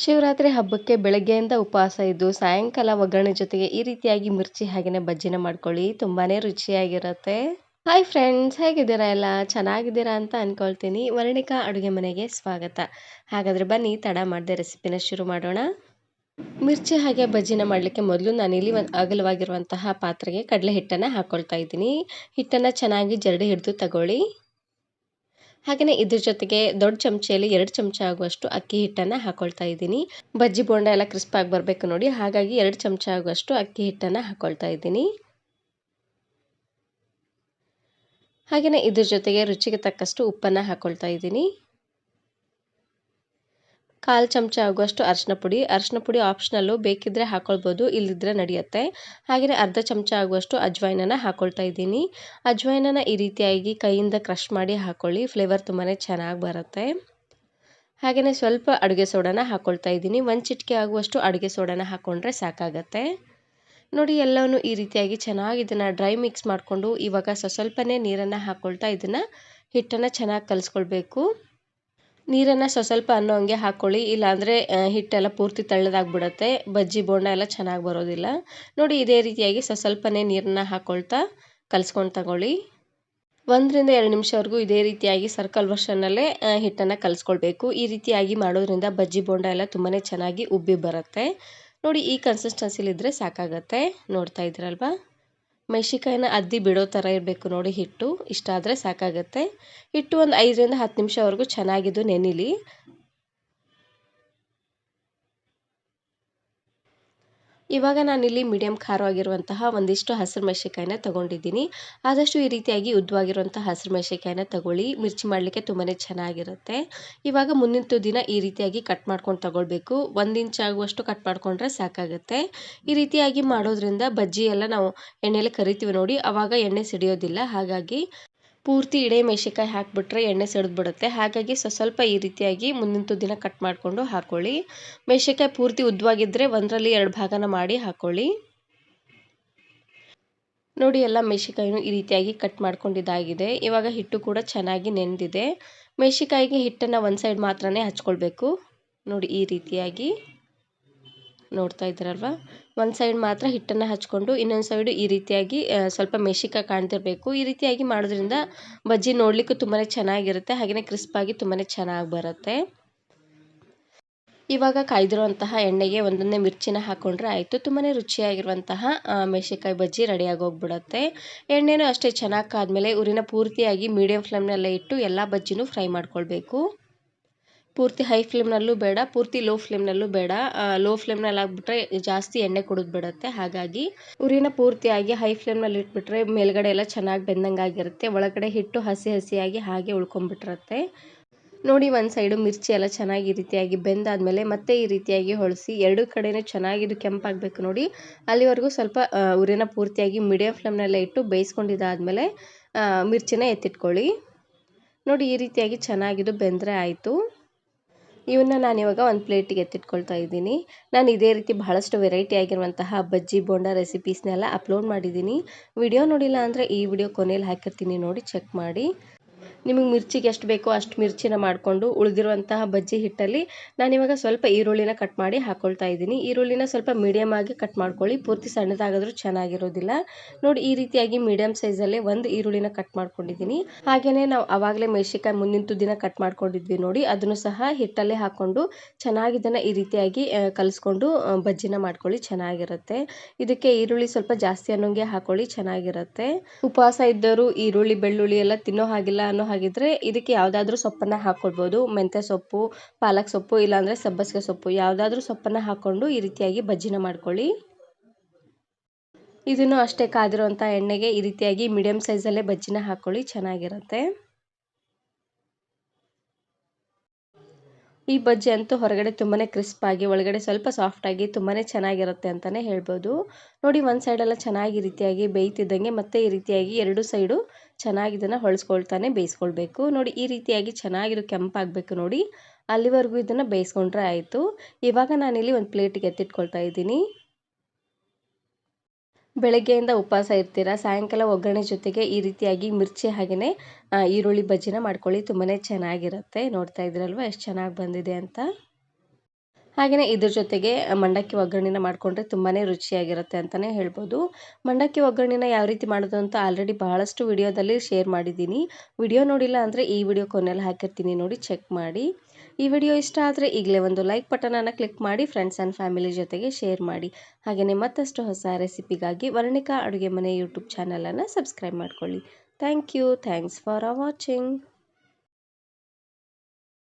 ಶಿವರಾತ್ರಿ ಹಬ್ಬಕ್ಕೆ ಬೆಳಗ್ಗೆಯಿಂದ ಉಪವಾಸ ಇದ್ದು ಸಾಯಂಕಾಲ ಒಗ್ಗರಣೆ ಜೊತೆಗೆ ಈ ರೀತಿಯಾಗಿ ಮಿರ್ಚಿ ಹಾಗೆಯೇ ಬಜ್ಜಿನ ಮಾಡ್ಕೊಳ್ಳಿ. ತುಂಬಾ ರುಚಿಯಾಗಿರುತ್ತೆ. ಹಾಯ್ ಫ್ರೆಂಡ್ಸ್ ಹೇಗಿದ್ದೀರಾ ಎಲ್ಲ? ಚೆನ್ನಾಗಿದ್ದೀರಾ ಅಂತ ಅಂದ್ಕೊಳ್ತೀನಿ ವರ್ಣಿಕಾ ಅಡುಗೆ ಮನೆಗೆ ಸ್ವಾಗತ. ಹಾಗಾದರೆ ಬನ್ನಿ, ತಡ ಮಾಡದೆ ರೆಸಿಪಿನ ಶುರು ಮಾಡೋಣ. ಮಿರ್ಚಿ ಹಾಗೆ ಬಜ್ಜಿನ ಮಾಡಲಿಕ್ಕೆ ಮೊದಲು ನಾನಿಲ್ಲಿ ಒಂದು ಅಗಲವಾಗಿರುವಂತಹ ಪಾತ್ರೆಗೆ ಕಡಲೆ ಹಿಟ್ಟನ್ನು ಹಾಕ್ಕೊಳ್ತಾ ಇದ್ದೀನಿ. ಹಿಟ್ಟನ್ನು ಚೆನ್ನಾಗಿ ಜರಡಿ ಹಿಡಿದು ತಗೊಳ್ಳಿ. ಹಾಗೆಯೇ ಇದ್ರ ಜೊತೆಗೆ ದೊಡ್ಡ ಚಮಚೆಯಲ್ಲಿ ಎರಡು ಚಮಚ ಆಗುವಷ್ಟು ಅಕ್ಕಿ ಹಿಟ್ಟನ್ನು ಹಾಕೊಳ್ತಾ ಇದ್ದೀನಿ. ಬಜ್ಜಿ ಬೋಂಡ ಎಲ್ಲ ಕ್ರಿಸ್ಪಾಗಿ ಬರಬೇಕು ನೋಡಿ. ಹಾಗಾಗಿ ಎರಡು ಚಮಚ ಆಗುವಷ್ಟು ಅಕ್ಕಿ ಹಿಟ್ಟನ್ನು ಹಾಕೊಳ್ತಾ ಇದ್ದೀನಿ. ಹಾಗೆಯೇ ಇದ್ರ ಜೊತೆಗೆ ರುಚಿಗೆ ತಕ್ಕಷ್ಟು ಉಪ್ಪನ್ನು ಹಾಕೊಳ್ತಾ ಇದ್ದೀನಿ. ಕಾಲು ಚಮಚ ಆಗುವಷ್ಟು ಅರಿಶಿನ ಪುಡಿ. ಅರಿಶಿನ ಪುಡಿ ಆಪ್ಷನಲ್ಲು ಬೇಕಿದ್ದರೆ ಹಾಕ್ಕೊಳ್ಬೋದು ಇಲ್ಲದಿದ್ದರೆ ನಡೆಯುತ್ತೆ. ಹಾಗೆಯೇ ಅರ್ಧ ಚಮಚ ಆಗುವಷ್ಟು ಅಜ್ವೈನನ್ನು ಹಾಕ್ಕೊಳ್ತಾ ಇದ್ದೀನಿ. ಅಜ್ವೈನನ್ನು ಈ ರೀತಿಯಾಗಿ ಕೈಯಿಂದ ಕ್ರಷ್ ಮಾಡಿ ಹಾಕ್ಕೊಳ್ಳಿ ಫ್ಲೇವರ್ ತುಂಬಾ ಚೆನ್ನಾಗಿ ಬರುತ್ತೆ. ಹಾಗೆಯೇ ಸ್ವಲ್ಪ ಅಡುಗೆ ಸೋಡಾನ ಹಾಕ್ಕೊಳ್ತಾ ಇದ್ದೀನಿ. ಒಂದು ಚಿಟಿಕೆ ಆಗುವಷ್ಟು ಅಡುಗೆ ಸೋಡಾನ ಹಾಕ್ಕೊಂಡ್ರೆ ಸಾಕಾಗತ್ತೆ. ನೋಡಿ ಎಲ್ಲವನ್ನು ಈ ರೀತಿಯಾಗಿ ಚೆನ್ನಾಗಿ ಇದನ್ನು ಡ್ರೈ ಮಿಕ್ಸ್ ಮಾಡಿಕೊಂಡು ಇವಾಗ ಸ್ವಲ್ಪನೇ ನೀರನ್ನು ಹಾಕ್ಕೊಳ್ತಾ ಇದನ್ನು ಹಿಟ್ಟನ್ನು ಚೆನ್ನಾಗಿ ಕಲಿಸ್ಕೊಳ್ಬೇಕು. ನೀರನ್ನು ಸ್ವಲ್ಪ ಸ್ವಲ್ಪ ಅನ್ನೋ ಹಂಗೆ ಹಾಕ್ಕೊಳ್ಳಿ ಇಲ್ಲಾಂದರೆ ಹಿಟ್ಟೆಲ್ಲ ಪೂರ್ತಿ ತೆಳ್ಳದಾಗ್ಬಿಡತ್ತೆ. ಬಜ್ಜಿ, ಬೋಂಡ ಎಲ್ಲ ಚೆನ್ನಾಗಿ ಬರೋದಿಲ್ಲ. ನೋಡಿ, ಇದೇ ರೀತಿಯಾಗಿ ಸ್ವಲ್ಪ ಸ್ವಲ್ಪನೇ ನೀರನ್ನ ಹಾಕ್ಕೊಳ್ತಾ ಕಲಿಸ್ಕೊಂಡು ತಗೊಳ್ಳಿ. ಒಂದರಿಂದ ಎರಡು ನಿಮಿಷವರೆಗೂ ಇದೇ ರೀತಿಯಾಗಿ ಸರ್ಕಲ್ ವರ್ಷನಲ್ಲೇ ಹಿಟ್ಟನ್ನು ಕಲಿಸ್ಕೊಳ್ಬೇಕು. ಈ ರೀತಿಯಾಗಿ ಮಾಡೋದ್ರಿಂದ ಬಜ್ಜಿ, ಬೋಂಡ ಎಲ್ಲ ತುಂಬಾ ಚೆನ್ನಾಗಿ ಉಬ್ಬಿ ಬರುತ್ತೆ. ನೋಡಿ, ಈ ಕನ್ಸಿಸ್ಟೆನ್ಸಿಲಿದ್ದರೆ ಸಾಕಾಗತ್ತೆ. ನೋಡ್ತಾ ಇದ್ದೀರಲ್ವಾ? ಮೆಣಸಿಕಾಯಿನ ಅದ್ದಿ ಬಿಡೋ ಥರ ಇರಬೇಕು ನೋಡಿ ಹಿಟ್ಟು. ಇಷ್ಟ ಆದರೆ ಸಾಕಾಗುತ್ತೆ. ಹಿಟ್ಟು ಒಂದು ಐದರಿಂದ ಹತ್ತು ನಿಮಿಷವರೆಗೂ ಚೆನ್ನಾಗಿದ್ದು ನೆನಿಲಿ. ಇವಾಗ ನಾನಿಲ್ಲಿ ಮೀಡಿಯಮ್ ಖಾರವಾಗಿರುವಂತಹ ಒಂದಿಷ್ಟು ಹಸಿರು ಮೆಣಸಿಕಾಯಿನ ತಗೊಂಡಿದ್ದೀನಿ. ಆದಷ್ಟು ಈ ರೀತಿಯಾಗಿ ಉದ್ದವಾಗಿರುವಂತಹ ಹಸಿರು ಮೆಣಸಿಕಾಯಿನ ತಗೊಳ್ಳಿ. ಮಿರ್ಚಿ ಮಾಡಲಿಕ್ಕೆ ತುಂಬಾ ಚೆನ್ನಾಗಿರುತ್ತೆ. ಇವಾಗ ಮುಂದಿನ ದಿನ ಈ ರೀತಿಯಾಗಿ ಕಟ್ ಮಾಡ್ಕೊಂಡು ತಗೊಳ್ಬೇಕು. ಒಂದು ಇಂಚ್ ಆಗುವಷ್ಟು ಕಟ್ ಮಾಡಿಕೊಂಡ್ರೆ ಸಾಕಾಗುತ್ತೆ. ಈ ರೀತಿಯಾಗಿ ಮಾಡೋದ್ರಿಂದ ಬಜ್ಜಿ ಎಲ್ಲ ನಾವು ಎಣ್ಣೆಯಲ್ಲಿ ಕರಿತೀವಿ ನೋಡಿ. ಆವಾಗ ಎಣ್ಣೆ ಸಿಡಿಯೋದಿಲ್ಲ. ಹಾಗಾಗಿ ಪೂರ್ತಿ ಇಡೇ ಮೆಣಸಿನ್ಕಾಯಿ ಹಾಕಿಬಿಟ್ರೆ ಎಣ್ಣೆ ಬಿಡುತ್ತೆ ಹಾಗಾಗಿ ಸ್ವಲ್ಪ ಸ್ವಲ್ಪ ಈ ರೀತಿಯಾಗಿ ಮುಂದಿನ ದಿನ ಕಟ್ ಮಾಡಿಕೊಂಡು ಹಾಕ್ಕೊಳ್ಳಿ ಮೆಣಸಿನ್ಕಾಯಿ ಪೂರ್ತಿ ಉದ್ದವಾಗಿದ್ದರೆ ಒಂದರಲ್ಲಿ ಎರಡು ಭಾಗನ ಮಾಡಿ ಹಾಕ್ಕೊಳ್ಳಿ ನೋಡಿ, ಎಲ್ಲ ಮೆಣಸಿನ್ಕಾಯಿನೂ ಈ ರೀತಿಯಾಗಿ ಕಟ್ ಮಾಡ್ಕೊಂಡಿದ್ದಾಗಿದೆ ಇವಾಗ ಹಿಟ್ಟು ಕೂಡ ಚೆನ್ನಾಗಿ ನೆನೆದಿದೆ ಮೆಣಸಿನ್ಕಾಯಿಗೆ ಹಿಟ್ಟನ್ನು ಒಂದು ಸೈಡ್ ಮಾತ್ರನೇ ಹಚ್ಕೊಳ್ಬೇಕು. ನೋಡಿ, ಈ ರೀತಿಯಾಗಿ. ನೋಡ್ತಾ ಇದ್ದೀರಲ್ವ ಒಂದು ಸೈಡ್ ಮಾತ್ರ ಹಿಟ್ಟನ್ನು ಹಚ್ಕೊಂಡು ಇನ್ನೊಂದು ಸೈಡು ಈ ರೀತಿಯಾಗಿ ಸ್ವಲ್ಪ ಮೆಸಿಕಾಯಿ ಕಾಣ್ತಿರಬೇಕು. ಈ ರೀತಿಯಾಗಿ ಮಾಡೋದ್ರಿಂದ ಬಜ್ಜಿ ನೋಡಲಿಕ್ಕೂ ತುಂಬಾ ಚೆನ್ನಾಗಿರುತ್ತೆ. ಹಾಗೆಯೇ ಕ್ರಿಸ್ಪಾಗಿ ತುಂಬಾ ಚೆನ್ನಾಗಿ ಬರುತ್ತೆ. ಇವಾಗ ಕಾಯ್ದಿರುವಂತಹ ಎಣ್ಣೆಗೆ ಒಂದೊಂದೇ ಮಿರ್ಚಿನ ಹಾಕ್ಕೊಂಡ್ರೆ ಆಯಿತು. ತುಂಬಾ ರುಚಿಯಾಗಿರುವಂತಹ ಮೆಣಸಿನ್ಕಾಯಿ ಬಜ್ಜಿ ರೆಡಿಯಾಗಿ ಹೋಗ್ಬಿಡುತ್ತೆ ಎಣ್ಣೆನೂ ಅಷ್ಟೇ ಚೆನ್ನಾಗಿ ಕಾದ್ಮೇಲೆ ಉರಿನ ಪೂರ್ತಿಯಾಗಿ ಮೀಡಿಯಂ ಫ್ಲೇಮ್ನಲ್ಲೇ ಇಟ್ಟು ಎಲ್ಲ ಬಜ್ಜಿನೂ ಫ್ರೈ ಮಾಡ್ಕೊಳ್ಬೇಕು. ಪೂರ್ತಿ ಹೈ ಫ್ಲೇಮ್ನಲ್ಲೂ ಬೇಡ, ಪೂರ್ತಿ ಲೋ ಫ್ಲೇಮ್ನಲ್ಲೂ ಬೇಡ. ಲೋ ಫ್ಲೇಮ್ನಲ್ಲಿ ಹಾಕ್ಬಿಟ್ರೆ ಜಾಸ್ತಿ ಎಣ್ಣೆ ಕುಡಿದು ಬಿಡುತ್ತೆ. ಹಾಗಾಗಿ ಉರಿನ ಪೂರ್ತಿಯಾಗಿ ಹೈ ಫ್ಲೇಮ್ನಲ್ಲಿ ಇಟ್ಬಿಟ್ರೆ ಮೇಲ್ಗಡೆ ಎಲ್ಲ ಚೆನ್ನಾಗಿ ಬೆಂದಂಗೆ ಆಗಿರುತ್ತೆ. ಒಳಗಡೆ ಹಿಟ್ಟು ಹಸಿ ಹಸಿಯಾಗಿ ಹಾಗೆ ಉಳ್ಕೊಂಡ್ಬಿಟ್ಟಿರುತ್ತೆ ನೋಡಿ ಒಂದು ಸೈಡು ಮಿರ್ಚಿ ಎಲ್ಲ ಚೆನ್ನಾಗಿ ಈ ರೀತಿಯಾಗಿ ಬೆಂದಾದ್ಮೇಲೆ ಮತ್ತೆ ಈ ರೀತಿಯಾಗಿ ಹೊಳಿಸಿ ಎರಡು ಕಡೆಯೂ ಚೆನ್ನಾಗಿದು ಕೆಂಪಾಗಬೇಕು ನೋಡಿ. ಅಲ್ಲಿವರೆಗೂ ಸ್ವಲ್ಪ ಉರಿನ ಪೂರ್ತಿಯಾಗಿ ಮೀಡಿಯಂ ಫ್ಲೇಮ್ನಲ್ಲೇ ಇಟ್ಟು ಬೇಯಿಸ್ಕೊಂಡಿದ್ದಾದಮೇಲೆ ಮಿರ್ಚಿನ ಎತ್ತಿಟ್ಕೊಳ್ಳಿ. ನೋಡಿ ಈ ರೀತಿಯಾಗಿ ಚೆನ್ನಾಗಿದು ಬೆಂದರೆ ಆಯಿತು. ಇವನ್ನ ನಾನು ಇವಾಗ ಒಂದು ಪ್ಲೇಟಿಗೆ ಎತ್ತಿಟ್ಕೊಳ್ತಾ ಇದ್ದೀನಿ. ನಾನು ಇದೇ ರೀತಿ ಬಹಳಷ್ಟು ವೆರೈಟಿ ಆಗಿರುವಂತಹ ಬಜ್ಜಿ, ಬೋಂಡಾ ರೆಸಿಪೀಸ್ನೆಲ್ಲ ಅಪ್ಲೋಡ್ ಮಾಡಿದ್ದೀನಿ. ವಿಡಿಯೋ ನೋಡಿಲ್ಲ ಅಂದರೆ ಈ ವಿಡಿಯೋ ಕೊನೆಯಲ್ಲಿ ಹಾಕಿರ್ತೀನಿ ನೋಡಿ ಚೆಕ್ ಮಾಡಿ. ನಿಮಗೆ ಮಿರ್ಚಿಗೆ ಎಷ್ಟು ಬೇಕೋ ಅಷ್ಟು ಮಿರ್ಚಿನ ಮಾಡಿಕೊಂಡು ಉಳಿದಿರುವಂತಹ ಬಜ್ಜಿ ಹಿಟ್ಟಲ್ಲಿ ನಾನಿವಾಗ ಸ್ವಲ್ಪ ಈರುಳ್ಳಿನ ಕಟ್ ಮಾಡಿ ಹಾಕ್ಕೊಳ್ತಾ ಇದ್ದೀನಿ. ಈರುಳ್ಳಿನ ಸ್ವಲ್ಪ ಮೀಡಿಯಮ್ ಆಗಿ ಕಟ್ ಮಾಡ್ಕೊಳ್ಳಿ. ಪೂರ್ತಿ ಸಣ್ಣದಾಗಾದರೂ ಚೆನ್ನಾಗಿರೋದಿಲ್ಲ. ನೋಡಿ, ಈ ರೀತಿಯಾಗಿ ಮೀಡಿಯಮ್ ಸೈಜಲ್ಲೇ ಒಂದು ಈರುಳ್ಳಿನ ಕಟ್ ಮಾಡ್ಕೊಂಡಿದ್ದೀನಿ. ಹಾಗೆಯೇ ನಾವು ಆವಾಗಲೇ ಮೆಣಸಿಕಾಯಿ ಮುಂದಿನ ದಿನ ಕಟ್ ಮಾಡ್ಕೊಂಡಿದ್ವಿ ನೋಡಿ. ಅದನ್ನು ಸಹ ಹಿಟ್ಟಲ್ಲೇ ಹಾಕ್ಕೊಂಡು ಚೆನ್ನಾಗಿ ಇದನ್ನು ಈ ರೀತಿಯಾಗಿ ಕಲಿಸ್ಕೊಂಡು ಬಜ್ಜಿನ ಮಾಡ್ಕೊಳ್ಳಿ. ಚೆನ್ನಾಗಿರುತ್ತೆ. ಇದಕ್ಕೆ ಈರುಳ್ಳಿ ಸ್ವಲ್ಪ ಜಾಸ್ತಿ ಅನ್ನೋಂಗೆ ಹಾಕೊಳ್ಳಿ. ಚೆನ್ನಾಗಿರುತ್ತೆ. ಉಪವಾಸ ಇದ್ದವರು ಈರುಳ್ಳಿ, ಬೆಳ್ಳುಳ್ಳಿ ಎಲ್ಲ ತಿನ್ನೋ ಹಾಗಿಲ್ಲ ಅನ್ನೋ ಹಾಗಿದ್ರೆ ಇದಕ್ಕೆ ಯಾವುದಾದ್ರೂ ಸೊಪ್ಪನ್ನು ಹಾಕ್ಕೊಳ್ಬೋದು ಮೆಂತ್ಯ ಸೊಪ್ಪು, ಪಾಲಕ್ ಸೊಪ್ಪು, ಇಲ್ಲಾಂದರೆ ಸಬ್ಬಸಿಗೆ ಸೊಪ್ಪು, ಯಾವುದಾದ್ರೂ ಸೊಪ್ಪನ್ನು ಹಾಕ್ಕೊಂಡು ಈ ರೀತಿಯಾಗಿ ಬಜ್ಜಿನ ಮಾಡ್ಕೊಳ್ಳಿ. ಇದನ್ನು ಅಷ್ಟೇ ಕಾದಿರುವಂಥ ಎಣ್ಣೆಗೆ ಈ ರೀತಿಯಾಗಿ ಮೀಡಿಯಮ್ ಸೈಜಲ್ಲೇ ಬಜ್ಜಿನ ಹಾಕ್ಕೊಳ್ಳಿ ಚೆನ್ನಾಗಿರುತ್ತೆ. ಈ ಬಜ್ಜಿ ಅಂತೂ ಹೊರಗಡೆ ತುಂಬಾ ಕ್ರಿಸ್ಪಾಗಿ ಒಳಗಡೆ ಸ್ವಲ್ಪ ಸಾಫ್ಟಾಗಿ ತುಂಬಾ ಚೆನ್ನಾಗಿರುತ್ತೆ ಅಂತಲೇ ಹೇಳ್ಬೋದು. ನೋಡಿ, ಒಂದು ಸೈಡೆಲ್ಲ ಚೆನ್ನಾಗಿ ರೀತಿಯಾಗಿ ಬೇಯ್ತಿದ್ದಂಗೆ ಮತ್ತೆ ಈ ರೀತಿಯಾಗಿ ಎರಡು ಸೈಡು ಚೆನ್ನಾಗಿ ಇದನ್ನು ಹೊಳಿಸ್ಕೊಳ್ತಾನೆ, ಬೇಯಿಸ್ಕೊಳ್ಬೇಕು. ನೋಡಿ, ಈ ರೀತಿಯಾಗಿ ಚೆನ್ನಾಗಿರೋ ಕೆಂಪಾಗಬೇಕು ನೋಡಿ. ಅಲ್ಲಿವರೆಗೂ ಇದನ್ನು ಬೇಯಿಸ್ಕೊಂಡ್ರೆ ಆಯಿತು. ಇವಾಗ ನಾನಿಲ್ಲಿ ಒಂದು ಪ್ಲೇಟಿಗೆ ಎತ್ತಿಟ್ಕೊಳ್ತಾ ಇದ್ದೀನಿ. ಬೆಳಗ್ಗೆಯಿಂದ ಉಪವಾಸ ಇರ್ತೀರಾ? ಸಾಯಂಕಾಲ ಒಗ್ಗರಣೆ ಜೊತೆಗೆ ಈ ರೀತಿಯಾಗಿ ಮಿರ್ಚಿ ಹಾಗೆಯೇ ಈರುಳ್ಳಿ ಬಜ್ಜಿನ ಮಾಡ್ಕೊಳ್ಳಿ. ತುಂಬಾ ಚೆನ್ನಾಗಿರುತ್ತೆ. ನೋಡ್ತಾ ಇದ್ರಲ್ವ? ಎಷ್ಟು ಚೆನ್ನಾಗಿ ಬಂದಿದೆ ಅಂತ. ಹಾಗೆಯೇ ಇದ್ರ ಜೊತೆಗೆ ಮಂಡಕ್ಕಿ ಒಗ್ಗರಣೆನ ಮಾಡಿಕೊಂಡ್ರೆ ತುಂಬಾ ರುಚಿಯಾಗಿರುತ್ತೆ ಅಂತಲೇ ಹೇಳ್ಬೋದು. ಮಂಡಕ್ಕಿ ಒಗ್ಗರಣೆನ ಯಾವ ರೀತಿ ಮಾಡೋದು ಅಂತ ಆಲ್ರೆಡಿ ಬಹಳಷ್ಟು ವಿಡಿಯೋದಲ್ಲಿ ಶೇರ್ ಮಾಡಿದ್ದೀನಿ. ವಿಡಿಯೋ ನೋಡಿಲ್ಲ ಅಂದರೆ ಈ ವಿಡಿಯೋ ಕೊನೆಯಲ್ಲಿ ಹಾಕಿರ್ತೀನಿ ನೋಡಿ ಚೆಕ್ ಮಾಡಿ. ಈ ವಿಡಿಯೋ ಇಷ್ಟ ಆದರೆ ಈಗಲೇ ಒಂದು ಲೈಕ್ ಬಟನನ್ನು ಕ್ಲಿಕ್ ಮಾಡಿ ಫ್ರೆಂಡ್ಸ್ ಆ್ಯಂಡ್ ಫ್ಯಾಮಿಲಿ ಜೊತೆಗೆ ಶೇರ್ ಮಾಡಿ. ಹಾಗೆಯೇ ಮತ್ತಷ್ಟು ಹೊಸ ರೆಸಿಪಿಗಾಗಿ ವರ್ಣಿಕಾ ಅಡುಗೆ ಮನೆ ಯೂಟ್ಯೂಬ್ ಚಾನಲನ್ನು ಸಬ್ಸ್ಕ್ರೈಬ್ ಮಾಡ್ಕೊಳ್ಳಿ. Thank you thanks for watching